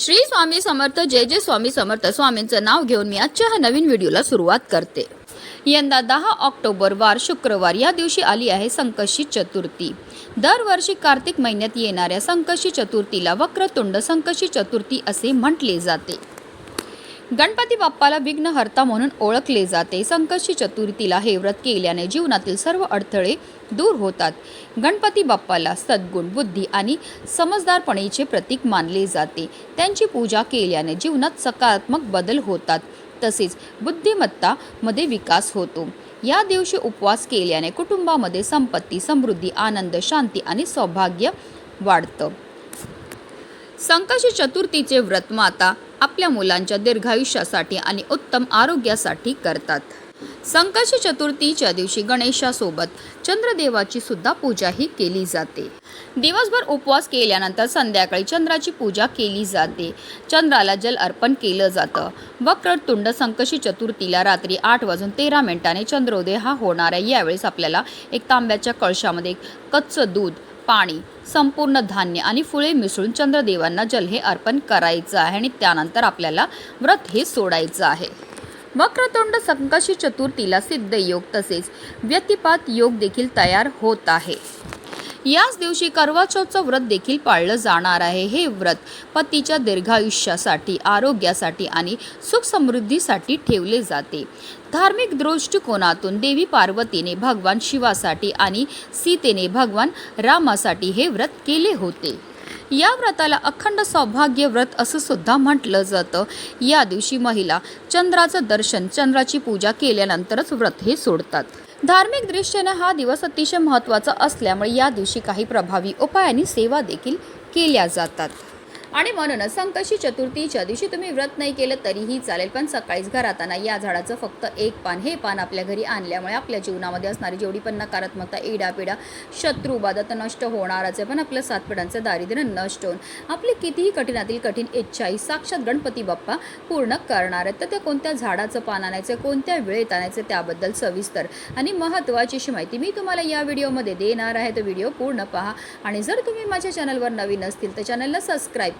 श्री स्वामी समर्थ जय जय स्वामी समर्थ. स्वामींचं नाव घेऊन मी आजच्या ह्या नवीन व्हिडिओला सुरुवात करते. यंदा दहा ऑक्टोबर वार शुक्रवार. या दिवशी आली आहे संकष्टी चतुर्थी. दरवर्षी कार्तिक महिन्यात येणाऱ्या संकष्टी चतुर्थीला वक्रतुंड संकष्टी चतुर्थी असे म्हटले जाते. गणपती बाप्पाला विघ्नहर्ता म्हणून ओळखले जाते. संकष्टी चतुर्थीला हे व्रत केल्याने जीवनातील सर्व अडथळे दूर होतात. गणपती बाप्पाला सद्गुण बुद्धी आणि समजदारपणेचे प्रतीक मानले जाते. त्यांची पूजा केल्याने जीवनात सकारात्मक बदल होतात. तसेच बुद्धिमत्तामध्ये विकास होतो. या दिवशी उपवास केल्याने कुटुंबामध्ये संपत्ती समृद्धी आनंद शांती आणि सौभाग्य वाढतं. संकष्टी चतुर्थीचे व्रत माता आपल्या मुलांच्या दीर्घायुष्यासाठी आणि उत्तम आरोग्यासाठी करतात. संकष्टी चतुर्थीच्या दिवशी गणेशासोबत चंद्रदेवाची सुद्धा पूजाही केली जाते. दिवसभर उपवास केल्यानंतर संध्याकाळी चंद्राची पूजा केली जाते. चंद्राला जल अर्पण केलं जातं. वक्रतुंड संकशी चतुर्थीला रात्री आठ वाजून तेरा मिनिटांनी चंद्रोदय हा होणार आहे. यावेळेस आपल्याला एक तांब्याच्या कळशामध्ये कच्चं दूध पाणी संपूर्ण धान्य आणि फुले मिसळून चंद्रदेवांना जल हे अर्पण करायचं आहे आणि त्यानंतर आपल्याला व्रत हे सोडायचं आहे. वक्रतोंड संकशी चतुर्थीला सिद्ध योग तसेच व्यतिपात योग देखील तयार होत आहे. याच दिवशी करवाचौथचं व्रत देखील पाळलं जाणार आहे. हे व्रत पतीच्या दीर्घायुष्यासाठी आरोग्यासाठी आणि सुख समृद्धीसाठी ठेवले जाते. धार्मिक दृष्टिकोनातून देवी पार्वतीने भगवान शिवासाठी आणि सीतेने भगवान रामासाठी हे व्रत केले होते. या व्रताला अखंड सौभाग्य व्रत असं सुद्धा म्हटलं जातं. या दिवशी महिला चंद्राचं दर्शन चंद्राची पूजा केल्यानंतरच व्रत हे सोडतात. धार्मिक दृष्टीने हा दिवस अतिशय महत्त्वाचा असल्यामुळे या दिवशी काही प्रभावी उपायांनी सेवा देखील केल्या जातात. आणि म्हणूनच संकष्टी चतुर्थीच्या दिवशी तुम्ही व्रत नाही केलं तरीही चालेल पण सकाळीच घरात या झाडाचं फक्त एक पान हे पान आपल्या घरी आणल्यामुळे आपल्या जीवनामध्ये असणारी जेवढी पण नकारात्मकता इडापिडा शत्रू बाधा नष्ट होणारच आहे पण आपलं सात पिढ्यांचं दारिद्र्य नष्ट होऊन आपली कितीही कठीणातील कठीण इच्छाही साक्षात गणपती बाप्पा पूर्ण करणार आहेत. तर त्या कोणत्या झाडाचं पान आणायचं कोणत्या वेळेत आणायचं त्याबद्दल सविस्तर आणि महत्त्वाची अशी माहिती मी तुम्हाला या व्हिडिओमध्ये देणार आहे. तर व्हिडिओ पूर्ण पहा आणि जर तुम्ही माझ्या चॅनलवर नवीन असतील तर चॅनलला सबस्क्राईब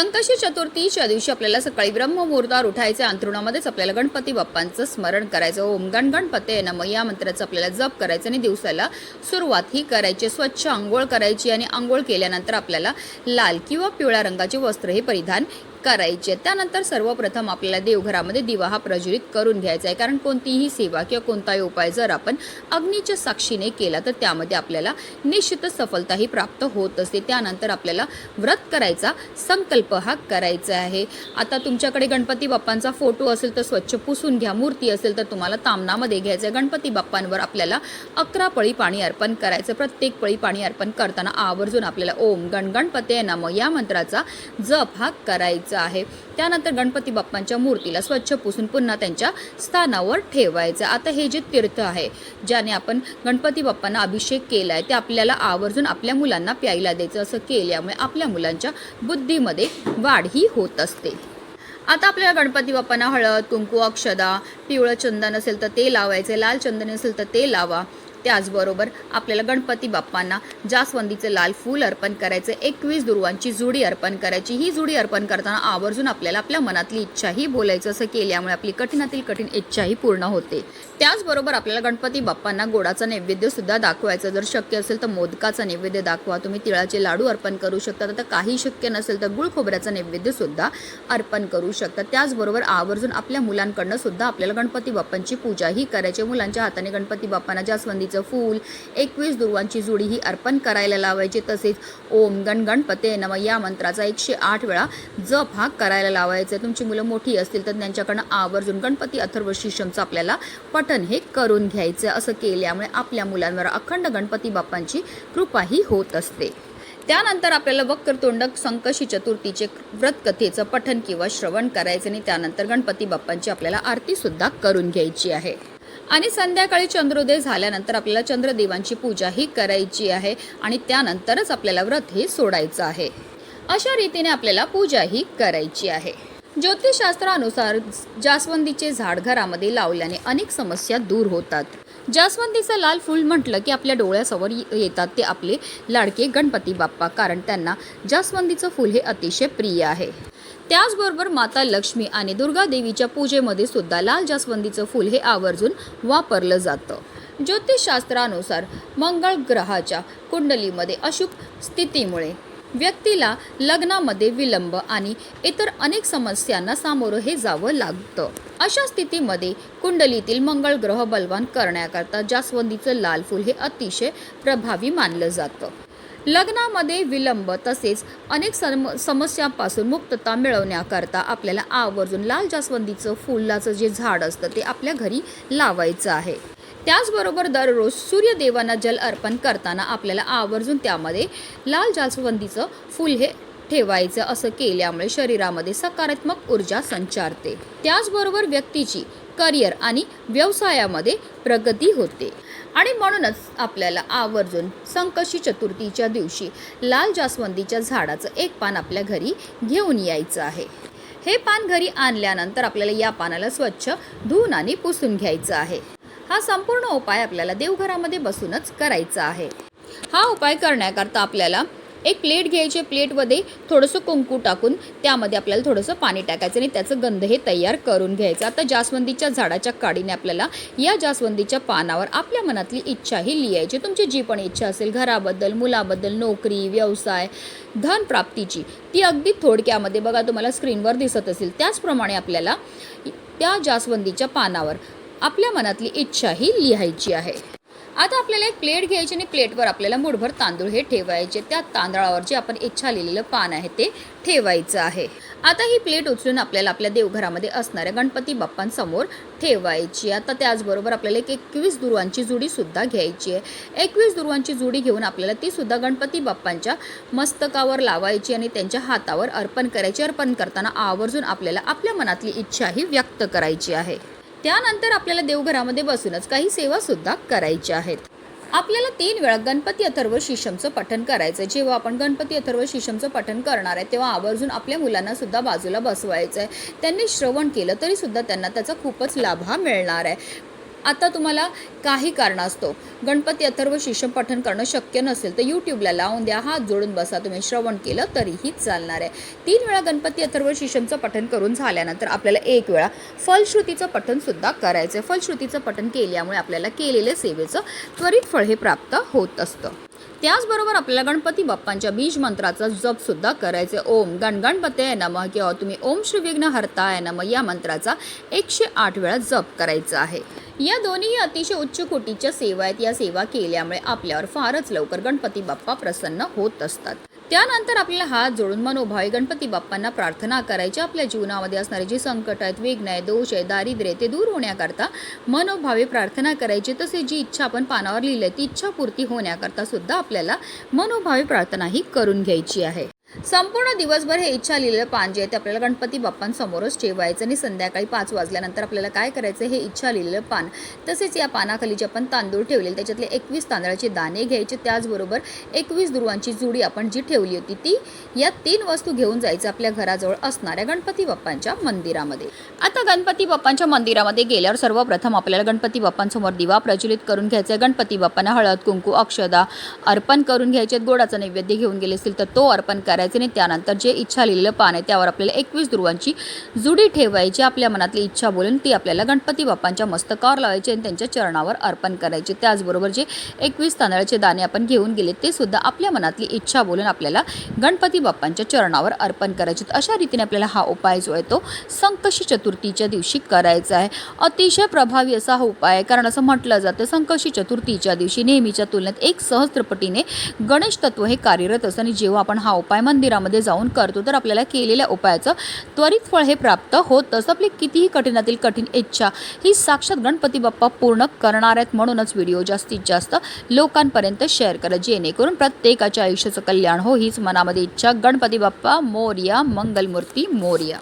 संकष्टी चतुर्थीच्या दिवशी आपल्याला सकाळी ब्रह्ममुहूर्तावर उठायचे अंतरुणामध्येच आपल्याला गणपती बाप्पांचं स्मरण करायचं. ओम गण गणपते नम. या मंत्राचं आपल्याला जप करायचं आणि दिवसाला सुरुवात ही करायची. स्वच्छ आंघोळ करायची आणि आंघोळ केल्यानंतर आपल्याला लाल किंवा पिवळ्या रंगाचे वस्त्र हे परिधान करायचे त्यानंतर सर्वप्रथम आपल्याला देवघरामध्ये दिवा हा प्रज्वलित करून घ्यायचा आहे. कारण कोणतीही सेवा किंवा कोणताही उपाय जर आपण अग्नीच्या साक्षीने केला तर त्यामध्ये आपल्याला निश्चितच सफलताही प्राप्त होत असते. त्यानंतर आपल्याला व्रत करायचा संकल्प हा करायचा आहे. आता तुमच्याकडे गणपती बाप्पांचा फोटो असेल तर स्वच्छ पुसून घ्या. मूर्ती असेल तर तुम्हाला तामनामध्ये घ्यायचं आहे. गणपती बाप्पांवर आपल्याला अकरा पळी पाणी अर्पण करायचं प्रत्येक पळी पाणी अर्पण करताना आवर्जून आपल्याला ओम गण गणपते नम या मंत्राचा जप हा करायचा आहे. त्यानंतर गणपती बाप्पांच्या मूर्तीला स्वच्छ पुसून पुन्हा त्यांच्या स्थानावर ठेवायचं. आता हे जे तीर्थ आहे ज्याने आपण गणपती बाप्पांना अभिषेक केला आहे ते आपल्याला आवर्जून आपल्या मुलांना प्यायला द्यायचं. असं केल्यामुळे आपल्या मुलांच्या बुद्धीमध्ये वाढही होत असते. आता आपल्याला गणपती बाप्पांना हळद कुंकू अक्षदा पिवळं चंदन असेल तर ते लावायचे लाल चंदन असेल तर ते लावा. त्याचबरोबर आपल्याला गणपती बाप्पांना जास्वंदीचे लाल फूल अर्पण करायचं एकवीस दुर्वांची जुडी अर्पण करायची ही जुडी अर्पण करताना आवर्जून आपल्याला आपल्या मनातली इच्छाही बोलायचं असं केल्यामुळे आपली कठीणातील कठीण इच्छाही पूर्ण होते. त्याचबरोबर आपल्याला गणपती बाप्पांना गोडाचा नैवेद्यसुद्धा दाखवायचं जर शक्य असेल तर मोदकाचा नैवेद्य दाखवा तुम्ही तिळाचे लाडू अर्पण करू शकता तर काही शक्य नसेल तर गुळ खोबऱ्याचा नैवेद्यसुद्धा अर्पण करू शकता. त्याचबरोबर आवर्जून आपल्या मुलांकडनं सुद्धा आपल्याला गणपती बाप्पांची पूजाही करायची मुलांच्या हाताने गणपती बाप्पांना जास्वंदी जास्वंदीचं फूल. एकवीस दुर्वांची जुडी ही अर्पण करायला लावायची तसेच ओम गणगणपते नम या मंत्राचा एकशे आठ वेळा जप हा करायला लावायचा. तुमची मुलं मोठी असतील तर त्यांच्याकडनं आवर्जून गणपती अथर्व शिशमचं आपल्याला पठन हे करून घ्यायचं. असं केल्यामुळे आपल्या मुलांवर अखंड गणपती बाप्पांची कृपाही होत असते. त्यानंतर आपल्याला वक्रतुंड संकशी चतुर्थीचे व्रतकथेचं पठन किंवा श्रवण करायचं आणि त्यानंतर गणपती बाप्पांची आपल्याला आरतीसुद्धा करून घ्यायची आहे. आणि संध्याकाळी चंद्रोदय झाल्यानंतर आपल्याला चंद्रदेवांची पूजाही करायची आहे आणि त्यानंतरच आपल्याला व्रत हे सोडायचं आहे. अशा रीतीने आपल्याला पूजाही करायची आहे. ज्योतिषशास्त्रानुसार जास्वंदीचे झाड घरामध्ये लावल्याने अनेक समस्या दूर होतात. जास्वंदीचं लाल फूल म्हटलं की आपल्या डोळ्यासमोर येतात ते आपले लाडके गणपती बाप्पा कारण त्यांना जास्वंदीचं फूल हे अतिशय प्रिय आहे. त्याचबरोबर माता लक्ष्मी आणि दुर्गा देवीच्या पूजेमध्ये सुद्धा लाल जास्वंदीचं फूल हे आवर्जून वापरलं जातं. ज्योतिषशास्त्रानुसार मंगळ ग्रहाच्या कुंडलीमध्ये अशुभ स्थितीमुळे व्यक्तीला लग्नामध्ये विलंब आणि इतर अनेक समस्यांना सामोरं हे जावं लागतं. अशा स्थितीमध्ये कुंडलीतील मंगळ ग्रह बलवान करण्याकरता जास्वंदीचं लाल फूल हे अतिशय प्रभावी मानलं जातं. लग्नामध्ये विलंब तसेच अनेक सम समस्यांपासून मुक्तता मिळवण्याकरता आपल्याला आवर्जून लाल जास्वंदीचं फुलाचं जे झाड असतं ते आपल्या घरी लावायचं आहे. त्याचबरोबर दररोज सूर्यदेवांना जल अर्पण करताना आपल्याला आवर्जून त्यामध्ये लाल जास्वंदीचं फूल हे ठेवायचं असं केल्यामुळे शरीरामध्ये सकारात्मक ऊर्जा संचारते. त्याचबरोबर व्यक्तीची करिअर आणि व्यवसायामध्ये प्रगती होते. आणि म्हणूनच आपल्याला आवर्जून संकशी चतुर्थीच्या दिवशी लाल जास्वंदीच्या झाडाचं एक पान आपल्या घरी घेऊन यायचं आहे. हे पान घरी आणल्यानंतर आपल्याला या पानाला स्वच्छ धुवून आणि पुसून घ्यायचं आहे. हा संपूर्ण उपाय आपल्याला देवघरामध्ये बसूनच करायचा आहे. हा उपाय करण्याकरता आपल्याला एक प्लेट घ्यायची प्लेटमध्ये थोडंसं कुंकू टाकून त्यामध्ये आपल्याला थोडंसं पाणी टाकायचं आणि त्याचं गंध हे तयार करून घ्यायचं. आता जास्वंदीच्या झाडाच्या काडीने आपल्याला या जास्वंदीच्या पानावर आपल्या मनातली इच्छाही लिहायची. तुमची जी पण इच्छा असेल घराबद्दल मुलाबद्दल नोकरी व्यवसाय धन प्राप्तीची ती अगदी थोडक्यामध्ये बघा तुम्हाला स्क्रीनवर दिसत असेल. त्याचप्रमाणे आपल्याला त्या जास्वंदीच्या पानावर आपल्या मनातली इच्छाही लिहायची आहे. आता आपल्याला एक प्लेट घ्यायची आणि प्लेटवर आपल्याला मुठभर तांदूळ हे ठेवायचे. त्या तांदळावर जे आपण इच्छा लिहिलेलं पान आहे ते ठेवायचं आहे. आता ही प्लेट उचलून आपल्याला आपल्या देवघरामध्ये असणाऱ्या गणपती बाप्पांसमोर ठेवायची आता त्याचबरोबर आपल्याला एक एकवीस दुर्वांची जुडीसुद्धा घ्यायची आहे. एकवीस दुर्वांची जुडी घेऊन आपल्याला तीसुद्धा गणपती बाप्पांच्या मस्तकावर लावायची आणि त्यांच्या हातावर अर्पण करायची. अर्पण करताना आवर्जून आपल्याला आपल्या मनातली इच्छाही व्यक्त करायची आहे. त्यानंतर आपल्याला देवघरामध्ये बसूनच काही सेवासुद्धा करायच्या आहेत. आपल्याला तीन वेळा गणपती अथर्व शिशमचं पठण करायचं आहे जेव्हा आपण गणपती अथर्व शिशमचं पठण करणार आहे तेव्हा आवर्जून आपल्या मुलांना सुद्धा बाजूला बसवायचं आहे त्यांनी श्रवण केलं तरी सुद्धा त्यांना त्याचा खूपच लाभ हा मिळणार आहे. आता तुम्हाला काही कारणास्तव गणपती अथर्व शिशम पठण करणं शक्य नसेल तर यूट्यूबला लावून द्या. हात जोडून बसा. तुम्ही श्रवण केलं तरीही चालणार आहे. तीन वेळा गणपती अथर्व शिशमचं पठण करून झाल्यानंतर आपल्याला एक वेळा फलश्रुतीचं पठनसुद्धा करायचं आहे फलश्रुतीचं पठण केल्यामुळे आपल्याला केलेल्या सेवेचं त्वरित फळ हे प्राप्त होत असतं. त्याचबरोबर आपल्याला गणपती बाप्पांच्या बीज मंत्राचा जप सुद्धा करायचे. ओम गणगणपते नमः किंवा तुम्ही ओम श्री विघ्न हरताय नमः या मंत्राचा एकशे आठ वेळा जप करायचा आहे. या दोन्ही अतिशय उच्च कोटीच्या सेवा आहेत. या सेवा केल्यामुळे आपल्यावर फारच लवकर गणपती बाप्पा प्रसन्न होत असतात. त्यानंतर आपल्याला हात जोडून मनोभावे गणपती बाप्पांना प्रार्थना करायची. आपल्या जीवनामध्ये असणारे जे संकट आहेत विघ्न आहे दोष आहे दारिद्र्य ते दूर होण्याकरता मनोभावे प्रार्थना करायची. तसे जी इच्छा आपण पानावर लिहिली आहे ती इच्छा पूर्ती होण्याकरता सुद्धा आपल्याला मनोभावे प्रार्थना ही करून घ्यायची आहे. संपूर्ण दिवसभर हे इच्छा लिहिलेलं पान जे आहे. ते आपल्याला गणपती बाप्पांसमोरच ठेवायचं आणि संध्याकाळी पाच वाजल्यानंतर आपल्याला काय करायचं हे इच्छा लिहिलेलं पान. तसेच या पानाखाली जे आपण तांदूळ ठेवलेले त्याच्यातले एकवीस तांदळाचे दाणे घ्यायचे. त्याचबरोबर एकवीस दुर्वांची जुडी आपण जी ठेवली होती ती या तीन वस्तू घेऊन जायचं आपल्या घराजवळ असणाऱ्या गणपती बाप्पांच्या मंदिरामध्ये. आता गणपती बाप्पांच्या मंदिरामध्ये गेल्यावर सर्वप्रथम आपल्याला गणपती बाप्पांसमोर दिवा प्रज्वलित करून घ्यायचा आहे. गणपती बाप्पांना हळद कुंकू अक्षदा अर्पण करून घ्यायचे गोडाचा नैवेद्य घेऊन गेले असतील तर तो अर्पण करायचा आणि त्यानंतर जे इच्छा लिहिलेलं पान आहे त्यावर आपल्याला एकवीस ध्रुवांची जुडी ठेवायची. आपल्या मनातली इच्छा बोलून ती आपल्याला गणपती बाप्पांच्या मस्तकावर लावायची आणि त्यांच्या चरणावर अर्पण करायची. त्याचबरोबर जे एकवीस तांदळाचे दाणे आपण घेऊन गेले ते सुद्धा आपल्या मनातली इच्छा बोलून आपल्याला गणपती बाप्पांच्या चरणावर अर्पण करायचे. अशा रीतीने आपल्याला हा उपाय जो आहे तो संकष्टी चतुर्थीच्या दिवशी करायचा आहे. अतिशय प्रभावी असा हा उपाय आहे. कारण असं म्हटलं जातं संकष्टी चतुर्थीच्या दिवशी नेहमीच्या तुलनेत एक सहस्त्रपटीने गणेश तत्व हे कार्यरत असतं आणि जेव्हा आपण हा उपाय मंदिरामध्ये जाऊन करतो. तर आपल्याला केलेल्या उपायाचं त्वरित फळ हे प्राप्त होत असं आपली कितीही कठीणातील कठीण इच्छा ही साक्षात गणपती बाप्पा पूर्ण करणार आहेत म्हणूनच व्हिडिओ जास्तीत जास्त लोकांपर्यंत शेअर करा. जेणेकरून प्रत्येकाच्या आयुष्याचं कल्याण हो हीच मनामध्ये इच्छा. गणपती बाप्पा मोर्या मंगलमूर्ती मोर्या.